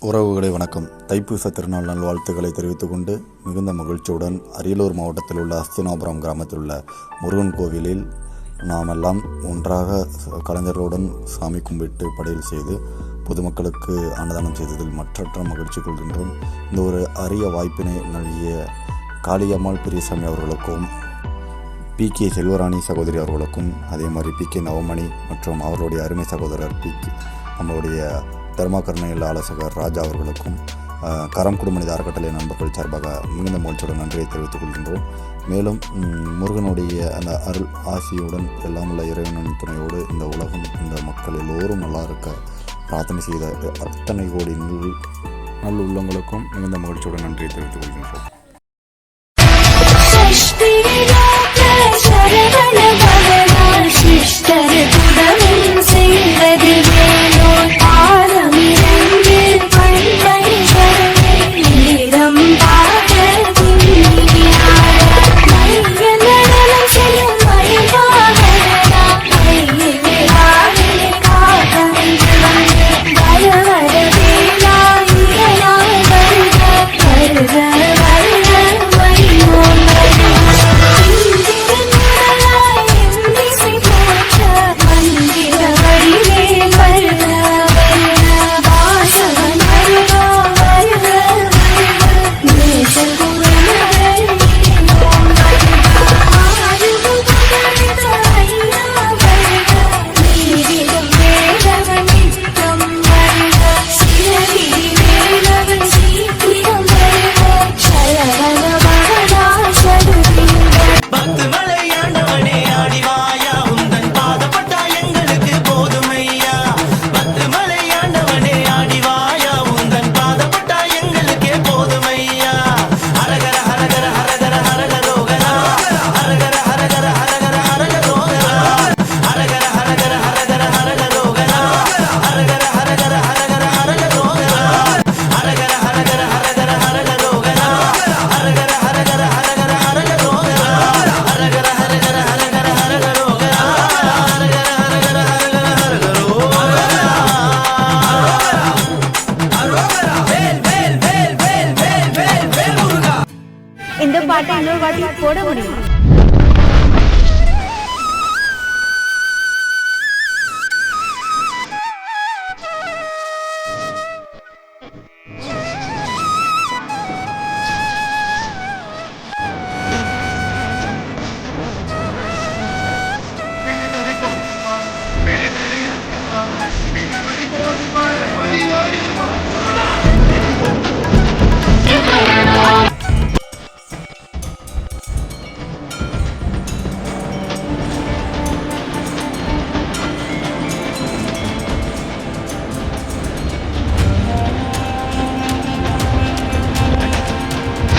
உறவுகளை வணக்கம். தைப்பூச திருநாள் நல்வாழ்த்துக்களை தெரிவித்துக் கொண்டு மிகுந்த மகிழ்ச்சியுடன் அரியலூர் மாவட்டத்தில் உள்ள அஸ்தினாபுரம் கிராமத்தில் உள்ள முருகன் கோவிலில் நாம் எல்லாம் ஒன்றாக கலைஞர்களுடன் சாமி கும்பிட்டு படையல் செய்து பொதுமக்களுக்கு அன்னதானம் செய்ததில் மற்றற்ற மகிழ்ச்சி கொள்கின்றோம். இந்த ஒரு அரிய வாய்ப்பினை நல்கிய காளியம்மாள் பெரியசாமி அவர்களுக்கும் பி. கே. செல்வராணி சகோதரி அவர்களுக்கும் அதே மாதிரி பி. கே. நவமணி மற்றும் அவர்களுடைய அருமை சகோதரர் பி. கே. நம்மளுடைய தர்மாகரணையில் ஆலோசகர் ராஜா அவர்களுக்கும் அஹ், கரம் குடும்பநிதி அறக்கட்டளை நண்பர்கள் சார்பாக மிகுந்த மகிழ்ச்சியுடன் நன்றியை தெரிவித்துக் கொள்கின்றோம். மேலும் முருகனுடைய அந்த அருள் ஆசியுடன் எல்லாம் உள்ள இறைவனின் துணையோடு இந்த உலகம் இந்த மக்கள் எல்லோரும் நல்லா இருக்க பிரார்த்தனை செய்த அத்தனை கோடி நல் நல் உள்ளங்களுக்கும் மிகுந்த மகிழ்ச்சியுடன் நன்றியை தெரிவித்துக் கொள்கின்றோம். பாட்டை இன்னொரு வாட்டி போட முடியும்?